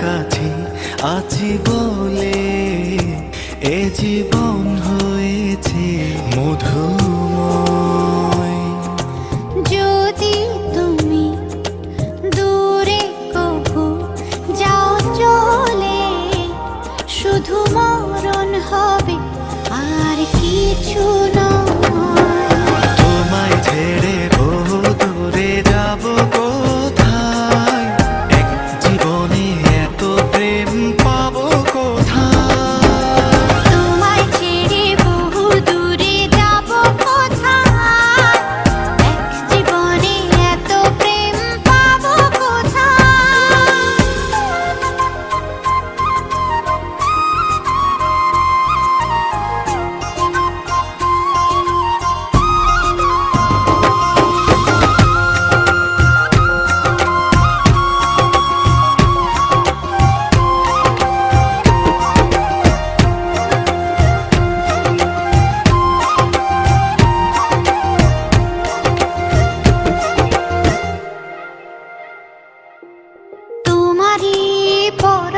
কাছে আছি বলে এ জীবন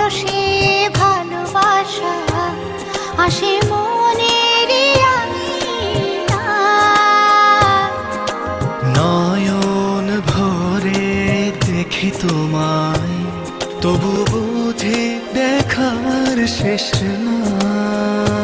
পরশে ভালোবাসা আসে মনের নয়ন ভরে দেখি তোমায় তবু বুঝে দেখার শেষ না